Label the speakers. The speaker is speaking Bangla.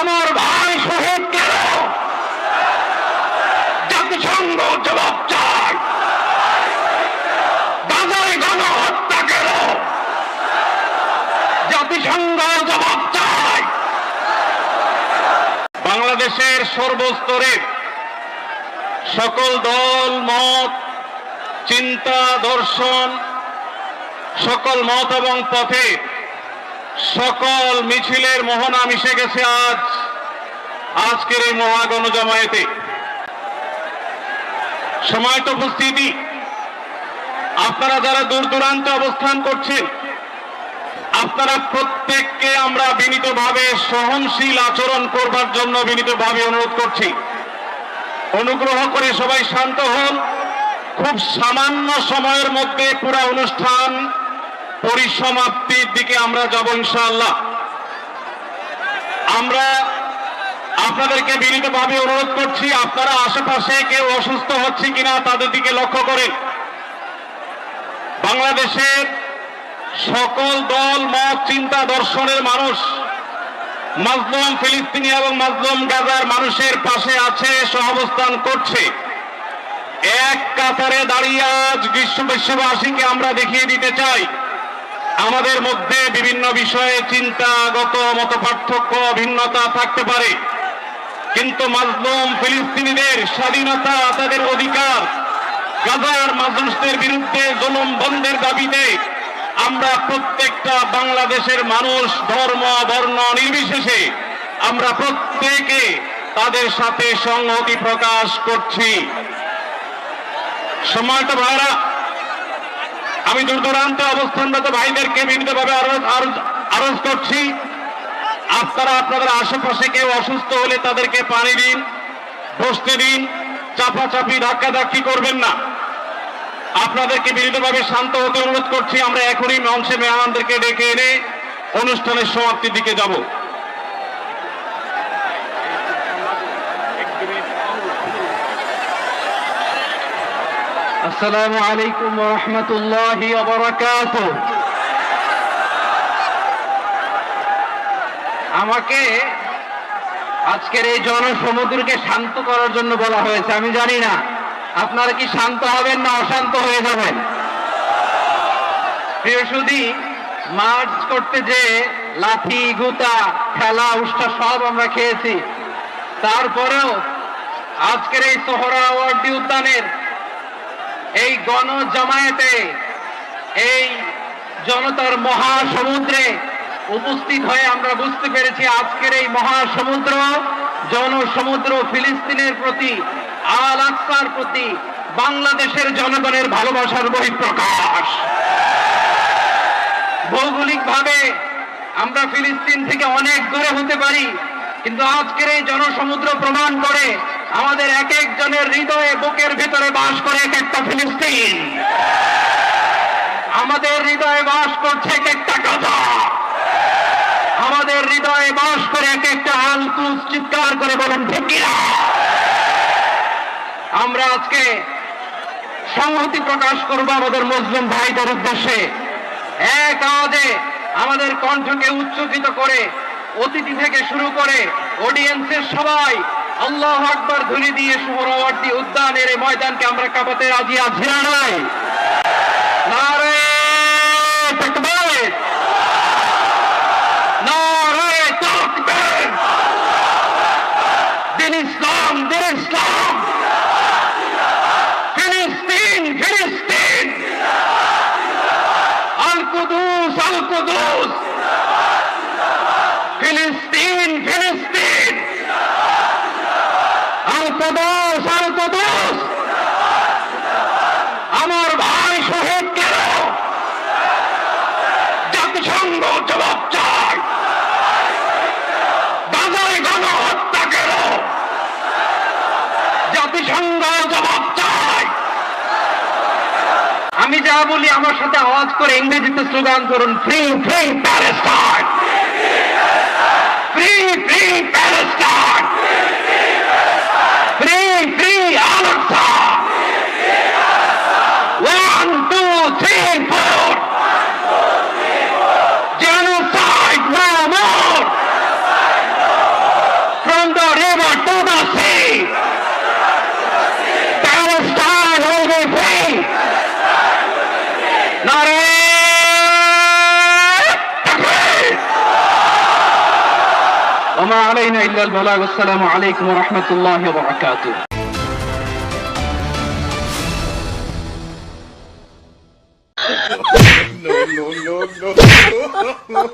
Speaker 1: আমার ভাই শহীদ কেন? জাতিসংঘ জবাব গণহত্যা কেন? জাতিসংঘ জবাব বাংলাদেশের সর্বস্তরে সকল দল, মত, চিন্তা, দর্শন, সকল মত এবং পথে সকল মিছিলের মোহনা মিশে গেছে আজ। আজকের এই মহাগণ জামায়াতে। সময়ত উপস্থিতি। আপনারা যারা দূর দূরান্তে অবস্থান করছেন, আপনারা প্রত্যেককে আমরা বিনীতভাবে সহনশীল আচরণ করবার জন্য বিনীতভাবে অনুরোধ করছি। অনুগ্রহ করে সবাই শান্ত হন। খুব সামান্য সময়ের মধ্যে পুরা অনুষ্ঠান পরিসমাপ্তির দিকে আমরা যাব ইনশাআল্লাহ। আমরা আপনাদেরকে বিনীতভাবে অনুরোধ করছি, আপনারা আশেপাশে কেউ অসুস্থ হচ্ছে কিনা তাদের দিকে লক্ষ্য করেন। বাংলাদেশের সকল দল, মত, চিন্তা, দর্শনের মানুষ মাজলুম ফিলিস্তিনি এবং মাজলুম গাজার মানুষের পাশে আছে, সহাবস্থান করছে। এক কাতারে দাঁড়িয়ে আজ বিশ্ব বিশ্ববাসীকে আমরা দেখিয়ে দিতে চাই। আমাদের মধ্যে বিভিন্ন বিষয়ে চিন্তাগত মত পার্থক্য ভিন্নতা থাকতে পারে। কিন্তু মাজলুম ফিলিস্তিনিদের স্বাধীনতা তাদের অধিকার। গাজার মানুষদের বিরুদ্ধে জনম বন্ধের দাবিতে আমরা প্রত্যেকটা বাংলাদেশের মানুষ ধর্ম, বর্ণ নির্বিশেষে আমরা প্রত্যেকে তাদের সাথে সংহতি প্রকাশ করছি। সময়টা ভাইরা আমি দূর দূরান্তে অবস্থানরত ভাইদেরকে বিনীতভাবে আরজ করছি। আপনারা আপনাদের আশেপাশে কেউ অসুস্থ হলে তাদেরকে পানি দিন, বসতে দিন, চাপাচাপি, ধাক্কাধাক্কি করবেন না। আপনাদেরকে বিনীতভাবে শান্ত হতে অনুরোধ করছি। আমরা এখনই মঞ্চে মেহমানদেরকে ডেকে এনে অনুষ্ঠানের সমাপ্তির দিকে যাব। আসসালামু আলাইকুম রহমতুল্লাহি আমাকে আজকের এই জনসমুদ্রকে শান্ত করার জন্য বলা হয়েছে, আমি জানি না। আপনারা কি শান্ত হবেন না অশান্ত হয়ে যাবেন? প্রিয় সুদী মার্চ করতে যে লাঠি, গুতা খেলা উষ্ঠা সব আমরা খেয়েছি, তারপরেও আজকের এই সোহরাওয়ার্দী উদ্যানের এই গণ জামায়াতে এই জনতার মহাসমুদ্রে উপস্থিত হয়ে আমরা বুঝতে পেরেছি আজকের এই মহাসমুদ্র, জনসমুদ্র ফিলিস্তিনের প্রতি আল আকসার প্রতি, বাংলাদেশের জনগণের ভালোবাসার বহিঃপ্রকাশ। ভৌগোলিকভাবে আমরা ফিলিস্তিন থেকে অনেক দূরে হতে পারি। কিন্তু আজকের এই জনসমুদ্র প্রমাণ করে আমাদের এক একজনের হৃদয়ে বুকের ভিতরে বাস করে এক একটা ফিলিস্তিন। আমাদের হৃদয়ে বাস করছে এক একটা গাজা। আমাদের হৃদয়ে বাস করে এক একটা আলকুস চিৎকার করে বলেন কিনা? আমরা আজকে সংহতি প্রকাশ করব আমাদের মুসলিম ভাইদের উদ্দেশ্যে। এক আওয়াজে আমাদের কণ্ঠকে উচ্চকিত করে অতিথি থেকে শুরু করে অডিয়েন্সের সবাই আল্লাহ আকবর ধ্বনি দিয়ে সুহরাওয়ার্দী উদ্যানের ময়দানকে আমরা কাঁপাতে রাজি আছি না নয় নারে তাকবীর! নারে তাকবীর! দিন ইসলাম দিন ইসলাম ফিলিস্তিন ফিলিস্তিন আল কুদুস আল কুদুস ফিলিস্তিন ফিলিস্তিন আমার ভাই শহীদ কেন? জাতিসংঘ জবাব গণহত্যা কেন? জাতিসংঘ জবাব আমি যা বলি আমার সাথে আওয়াজ করে ইংরেজিতে স্লোগান করুন free free Palestine Free, free Palestine! Free, free Al-Aqsa! One, two, three, four! وما علينا إلا البلاغ السلام عليكم ورحمة الله وبركاته
Speaker 2: no, no, no, no.